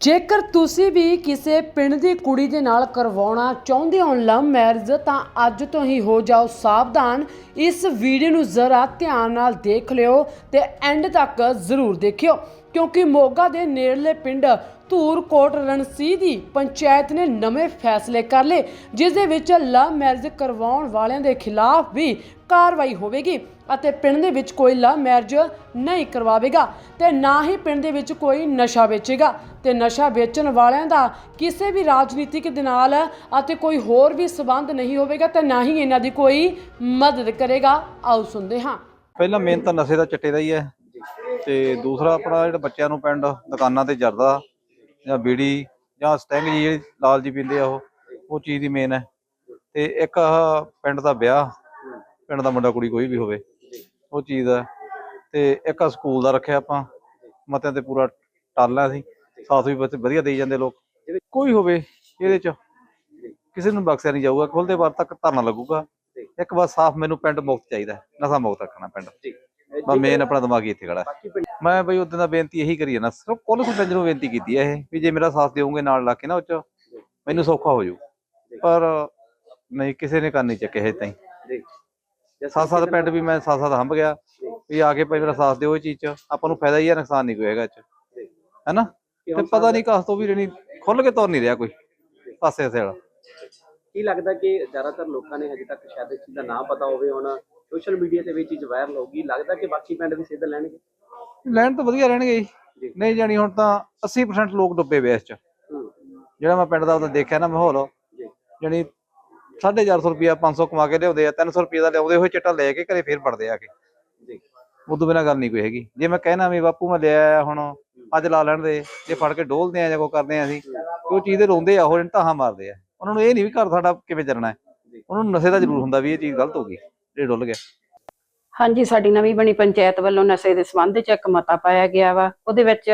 ਜੇਕਰ ਤੁਸੀਂ ਵੀ ਕਿਸੇ ਪਿੰਡ ਦੀ ਕੁੜੀ ਦੇ ਨਾਲ ਕਰਵਾਉਣਾ ਚਾਹੁੰਦੇ ਹੋ ਲਵ ਮੈਰਿਜ, ਤਾਂ ਅੱਜ ਤੋਂ ਹੀ ਹੋ ਜਾਓ ਸਾਵਧਾਨ। ਇਸ ਵੀਡੀਓ ਨੂੰ ਜ਼ਰਾ ਧਿਆਨ ਨਾਲ ਦੇਖ ਲਿਓ ਤੇ ਐਂਡ ਤੱਕ ਜ਼ਰੂਰ ਦੇਖਿਓ, ਕਿਉਂਕਿ ਮੋਗਾ ਦੇ ਨੇੜਲੇ ਪਿੰਡ ਧੂਰਕੋਟ ਰਣਸੀ ਦੀ ਪੰਚਾਇਤ ਨੇ ਨਵੇਂ ਫੈਸਲੇ ਕਰ ਲਏ, ਜਿਸ ਦੇ ਵਿੱਚ ਲਵ ਮੈਰਿਜ ਕਰਵਾਉਣ ਵਾਲਿਆਂ ਦੇ ਖਿਲਾਫ ਵੀ ਕਾਰਵਾਈ ਹੋਵੇਗੀ। ਅਤੇ ਪਿੰਡ ਦੇ ਵਿੱਚ ਕੋਈ ਲਵ ਮੈਰਿਜ ਨਹੀਂ ਕਰਵਾਵੇਗਾ ਤੇ ਨਾ ਹੀ ਪਿੰਡ ਦੇ ਵਿੱਚ ਕੋਈ ਨਸ਼ਾ ਵੇਚੇਗਾ। ਤੇ ਨਸ਼ਾ ਵੇਚਣ ਵਾਲਿਆਂ ਦਾ ਕਿਸੇ ਵੀ ਰਾਜਨੀਤਿਕ ਦੇ ਨਾਲ ਅਤੇ ਕੋਈ ਹੋਰ ਵੀ ਸਬੰਧ ਨਹੀਂ ਹੋਵੇਗਾ ਤੇ ਨਾ ਹੀ ਇਹਨਾਂ ਦੀ ਕੋਈ ਮਦਦ ਕਰੇਗਾ। ਆਓ ਸੁਣਦੇ ਹਾਂ। ਪਹਿਲਾਂ ਮੇਨ ਤਾਂ ਨਸ਼ੇ ਦਾ ਚਿੱਟੇ ਦਾ ਹੀ ਹੈ। ਤੇ ਦੂਸਰਾ ਆਪਣਾ ਜਿਹੜਾ ਬੱਚਿਆਂ ਨੂੰ ਪਿੰਡ ਦੁਕਾਨਾਂ ਤੇ ਜਰਦਾ ਜਾਂ ਬੀੜੀ ਜਾਂ ਸਟੈਂਗ ਜੀ ਜਿਹੜੀ ਲਾਲ ਜੀ ਪੀਂਦੇ ਆ ਉਹ ਉਹ ਚੀਜ਼ ਦੀ ਮੇਨ ਹੈ। ਤੇ ਇੱਕ ਪਿੰਡ ਦਾ ਵਿਆਹ, ਪਿੰਡ ਦਾ ਮੁੰਡਾ ਕੁੜੀ ਕੋਈ ਵੀ ਹੋਵੇ। ਉਹ ਚੀਜ਼ ਹੈ ਤੇ ਇੱਕ ਆਹ ਸਕੂਲ ਦਾ ਰੱਖਿਆ ਆਪਾਂ। ਮਤਿਆਂ ਤੇ ਪੂਰਾ ਟਾਲਿਆ ਸੀ। ਸਾਥ ਵੀ ਬੱਚੇ ਵਧੀਆ ਦੇਈ ਜਾਂਦੇ ਲੋਕ। ਕੋਈ ਹੋਵੇ ਇਹਦੇ ਚ ਕਿਸੇ ਨੂੰ ਬਖਸ਼ਿਆ ਨਹੀਂ ਜਾਊਗਾ। ਖੁੱਲਦੇ ਵਾਰ ਤੱਕ ਧਰਨਾ ਲੱਗੂਗਾ। ਇੱਕ ਵਾਰ ਸਾਫ਼ ਮੈਨੂੰ ਪਿੰਡ ਮੁਕਤ ਚਾਹੀਦਾ ਨਸ਼ਾ ਮੁਕਤ ਰੱਖਣਾ ਪਿੰਡ। ਬਸ ਮੇਨ ਆਪਣਾ ਦਿਮਾਗ ਇੱਥੇ ਖੜਾ ਮੈਂ ਬਈ ਉਦੋਂ ਦਾ ਬੇਨਤੀ ਇਹੀ ਕਰੀ ਜਾਣਾ ਸਿਰਫ ਕੁੱਲ ਸਰਪੰਚ ਨੂੰ ਬੇਨਤੀ ਕੀਤੀ ਹੈ ਇਹ, ਵੀ ਜੇ ਮੇਰਾ ਸਾਥ ਦਿਓਗੇ ਨਾਲ ਲਾ ਕੇ ਨਾ ਉਹ ਚ, ਮੈਨੂੰ ਸੌਖਾ ਹੋ ਜਾਊ। ਪਰ ਨਹੀਂ, ਕਿਸੇ ਨੇ ਕਰਨੀ ਚੱਕੇ ਹਜੇ ਤਾਈਂ। ਸਾਥ ਸਾਥ ਪਿੰਡ ਵੀ ਮੈਂ ਸਾਥ ਸਾਥ ਹੰਭ ਗਿਆ। ਵੀ ਆ ਕੇ ਭਾਈ ਮੇਰਾ ਸਾਥ ਦਿਓ ਇਹ ਚੀਜ਼ ਚ। ਆਪਾਂ ਨੂੰ ਫਾਇਦਾ ਹੀ ਹੈ ਨੁਕਸਾਨ ਨਹੀਂ ਕੋਈ ਹੈਗਾ ਇਹ ਚ। ਹੈਨਾ? ਤੇ ਪਤਾ ਨਹੀਂ ਕਾਸ ਤੋਂ ਵੀ ਰਣੀ ਖੁੱਲ ਕੇ ਤੁਰ ਨਹੀਂ ਰਿਹਾ ਕੋਈ ਪਾਸੇ ਸੇ ਵਾਲਾ। ਕੀ ਲੱਗਦਾ ਕਿ ਜ਼ਿਆਦਾਤਰ ਲੋਕਾਂ ਨੇ ਹਜੇ ਤੱਕ ਸ਼ਾਇਦ ਇਸ ਚੀਜ਼ ਦਾ ਨਾਮ ਪਤਾ ਹੋਵੇ ਹੁਣ। ਸੋਸ਼ਲ ਮੀਡੀਆ ਤੇ ਵੀ ਚੀਜ਼ ਵਾਇਰਲ ਹੋਊਗੀ ਲੱਗਦਾ ਕਿ ਬਾਕੀ ਪਿੰਡ ਵੀ ਸਿੱਧ ਲੈਣਗੇ? ਲੈਣ ਤਾਂ ਵਧੀਆ ਰਹਿਣਗੇ ਜੀ। ਨਹੀਂ ਜਾਣੀ ਹੁਣ ਤਾਂ 80% ਲੋਕ ਡੁੱਬੇ ਪਏ ਇਸ ਚ। ਜਿਹੜਾ ਮੈਂ ਪਿੰਡ ਦਾ ਉਹਦਾ ਦੇਖਿਆ ਨਾ ਮਾਹੌਲ। ਜੀ। ਜਾਣੀ 450 ਰੁਪਿਆ 500 ਕਮਾ ਕੇ ਲਿਆਉਂਦੇ ਆ 300 ਰੁਪਏ ਦਾ ਲਿਆਉਂਦੇ ਹੋਏ ਚਿੱਟਾ ਲੈ ਕੇ ਘਰੇ ਫੇਰ ਵੜਦੇ ਆ ਕੇ। ਜੀ। ਉਦੋਂ ਬਿਨਾਂ ਗੱਲ ਨਹੀਂ ਕੋਈ ਹੈਗੀ। ਜੇ ਮੈਂ ਕਹਿਣਾ ਵੀ ਬਾਪੂ ਮੈਂ ਲਿਆ ਹੁਣ ਅੱਜ ਲਾ ਲੈਣ ਦੇ ਜੇ ਫੜ ਕੇ ਡੋਲਦੇ ਆ ਜਾਂ ਕੋ ਕਰਦੇ ਆ ਅਸੀਂ ਉਹ ਚੀਜ਼ ਦੇ ਰੋਂਦੇ ਆ ਉਹ ਇਹਨਾਂ ਧਾਹਾਂ ਮਾਰਦੇ ਆ। ਉਹਨਾਂ ਨੂੰ ਇਹ ਨਹੀਂ ਵੀ ਘਰ ਸਾਡਾ ਕਿਵੇਂ ਚੱਲਣਾ ਹੈ। ਉਹਨਾਂ ਨੂੰ ਨਸ਼ੇ ਦਾ ਜ਼ਰੂਰ ਹੁੰਦਾ ਵੀ ਇਹ ਚੀਜ਼ ਗਲਤ ਹੋ ਗਈ ਇਹ ਡੁੱਲ ਗਿਆ। ਹਾਂਜੀ ਸਾਡੀ ਨਵੀਂ ਬਣੀ ਪੰਚਾਇਤ ਵੱਲੋਂ ਨਸ਼ੇ ਦੇ ਸੰਬੰਧ 'ਚ ਇੱਕ ਮਤਾ ਪਾਇਆ ਗਿਆ ਵਾ। ਉਹਦੇ ਵਿੱਚ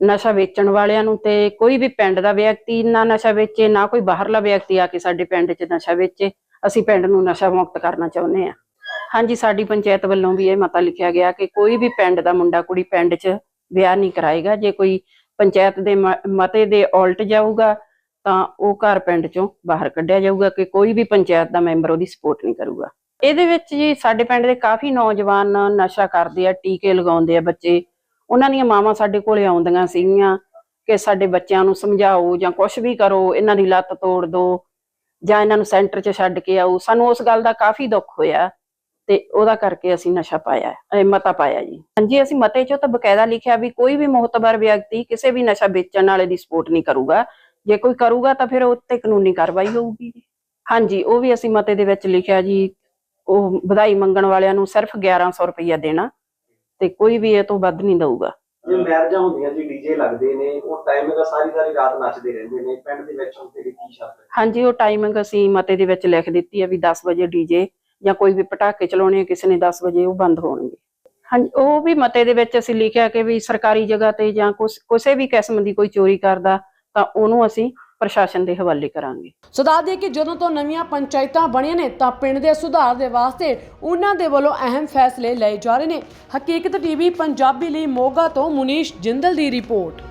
ਨਸ਼ਾ ਵੇਚਣ ਵਾਲਿਆਂ ਨੂੰ ਤੇ ਕੋਈ ਵੀ ਪਿੰਡ ਦਾ ਵਿਅਕਤੀ ਨਾ ਨਸ਼ਾ ਵੇਚੇ, ਨਾ ਕੋਈ ਬਾਹਰਲਾ ਵਿਅਕਤੀ ਆ ਕੇ ਸਾਡੇ ਪਿੰਡ 'ਚ ਨਸ਼ਾ ਵੇਚੇ, ਅਸੀਂ ਪਿੰਡ ਨੂੰ ਨਸ਼ਾ ਮੁਕਤ ਕਰਨਾ ਚਾਹੁੰਦੇ ਆ ਹਾਂਜੀ, ਸਾਡੀ ਪੰਚਾਇਤ ਵੱਲੋਂ ਵੀ ਇਹ ਮਤਾ ਲਿਖਿਆ ਗਿਆ ਕਿ ਕੋਈ ਵੀ ਪਿੰਡ ਦਾ ਮੁੰਡਾ ਕੁੜੀ ਪਿੰਡ 'ਚ ਵਿਆਹ ਨਹੀਂ ਕਰਾਏਗਾ। ਜੇ ਕੋਈ ਪੰਚਾਇਤ ਦੇ ਮਤੇ ਦੇ ਉਲਟ ਜਾਊਗਾ, ਤਾਂ ਉਹ ਘਰ ਪਿੰਡ 'ਚੋਂ ਬਾਹਰ ਕੱਢਿਆ ਜਾਊਗਾ ਕਿ ਕੋਈ ਵੀ ਪੰਚਾਇਤ ਦਾ ਮੈਂਬਰ ਉਹਦੀ ਸਪੋਰਟ ਨਹੀਂ ਕਰੂਗਾ। ਇਹਦੇ ਵਿੱਚ ਜੀ ਸਾਡੇ ਪਿੰਡ ਦੇ ਕਾਫੀ ਨੌਜਵਾਨ ਨਸ਼ਾ ਕਰਦੇ ਆ, ਟੀਕੇ ਲਗਾਉਂਦੇ ਆ ਬੱਚੇ। ਉਹਨਾਂ ਦੀਆਂ ਮਾਵਾਂ ਸਾਡੇ ਕੋਲੇ ਆਉਂਦੀਆਂ ਸੀਗੀਆਂ ਕਿ ਸਾਡੇ ਬੱਚਿਆਂ ਨੂੰ ਸਮਝਾਓ ਜਾਂ ਕੁਝ ਵੀ ਕਰੋ, ਇਹਨਾਂ ਦੀ ਲੱਤ ਤੋੜ ਦਿਓ ਜਾਂ ਇਹਨਾਂ ਨੂੰ ਸੈਂਟਰ 'ਚ ਛੱਡ ਕੇ ਆਓ। ਸਾਨੂੰ ਉਸ ਗੱਲ ਦਾ ਕਾਫੀ ਦੁੱਖ ਹੋਇਆ ਤੇ ਉਹਦਾ ਕਰਕੇ ਅਸੀਂ ਨਸ਼ਾ ਪਾਇਆ, ਇਹ ਮਤਾ ਪਾਇਆ ਜੀ। ਹਾਂਜੀ, ਅਸੀਂ ਮਤੇ 'ਚੋਂ ਤਾਂ ਬਕਾਇਦਾ ਲਿਖਿਆ ਵੀ ਕੋਈ ਵੀ ਮੁਹਤਬਰ ਵਿਅਕਤੀ ਕਿਸੇ ਵੀ ਨਸ਼ਾ ਵੇਚਣ ਵਾਲੇ ਦੀ ਸਪੋਰਟ ਨਹੀਂ ਕਰੂਗਾ। ਜੇ ਕੋਈ ਕਰੂਗਾ ਤਾਂ ਫਿਰ ਉਹ ਤੇ ਕਾਨੂੰਨੀ ਕਾਰਵਾਈ ਹੋਊਗੀ। ਜੀ ਹਾਂਜੀ, ਉਹ ਵੀ ਅਸੀਂ ਮਤੇ ਦੇ ਵਿੱਚ ਲਿਖਿਆ ਜੀ, ਉਹ ਵਧਾਈ ਮੰਗਣ ਵਾਲਿਆਂ ਨੂੰ ਸਿਰਫ 1100 ਰੁਪਇਆ ਦੇਣਾ। ਤੇ ਕੋਈ ਵੀ ਇਹ ਤੋਂ ਵੱਧ ਨਹੀਂ ਦਊਗਾ। ਜੇ ਮੈਰਿਜਾਂ ਹੁੰਦੀਆਂ ਜੀ ਡੀਜੇ ਲੱਗਦੇ ਨੇ ਉਹ ਟਾਈਮ ਦਾ ਸਾਰੀ ਸਾਰੀ ਰਾਤ ਨੱਚਦੇ ਰਹਿੰਦੇ ਨੇ ਪਿੰਡ ਦੇ ਵਿੱਚ ਹੁਣ ਤੇਰੀ ਕੀ ਸ਼ਰਤ ਹੈ? ਹਾਂਜੀ ਉਹ ਟਾਈਮਿੰਗ ਅਸੀਂ ਮਤੇ ਦੇ ਵਿੱਚ ਲਿਖ ਦਿੱਤੀ ਹੈ ਵੀ 10 ਵਜੇ ਡੀਜੇ ਜਾਂ ਕੋਈ ਵੀ ਪਟਾਕੇ ਚਲਾਉਣੇ ਆ ਕਿਸੇ ਨੇ 10 ਵਜੇ ਉਹ ਬੰਦ ਹੋਣਗੇ। ਹਾਂਜੀ ਉਹ ਵੀ ਮਤੇ ਦੇ ਵਿੱਚ ਅਸੀਂ ਲਿਖਿਆ ਕਿ ਵੀ ਸਰਕਾਰੀ ਜਗ੍ਹਾ ਤੇ ਜਾਂ ਕਿਸੇ ਵੀ ਕਿਸਮ ਦੀ ਕੋਈ ਚੋਰੀ ਕਰਦਾ ਤਾਂ ਉਹਨੂੰ ਅਸੀਂ ਪ੍ਰਸ਼ਾਸਨ ਦੇ ਹਵਾਲੇ ਕਰਾਂਗੇ। ਸੁਧਾਰ ਦੱਸ ਕਿ ਜਦੋਂ ਤੋਂ ਨਵੀਆਂ ਪੰਚਾਇਤਾਂ ਬਣੀਆਂ ਨੇ, ਤਾਂ ਪਿੰਡ ਦੇ ਸੁਧਾਰ ਦੇ ਵਾਸਤੇ ਉਹਨਾਂ ਦੇ ਵੱਲੋਂ ਅਹਿਮ ਫੈਸਲੇ ਲਏ ਜਾ ਰਹੇ ਨੇ। ਹਕੀਕਤ ਟੀਵੀ ਪੰਜਾਬੀ ਲਈ ਮੋਗਾ ਤੋਂ ਮੁਨੀਸ਼ ਜਿੰਦਲ ਦੀ ਰਿਪੋਰਟ।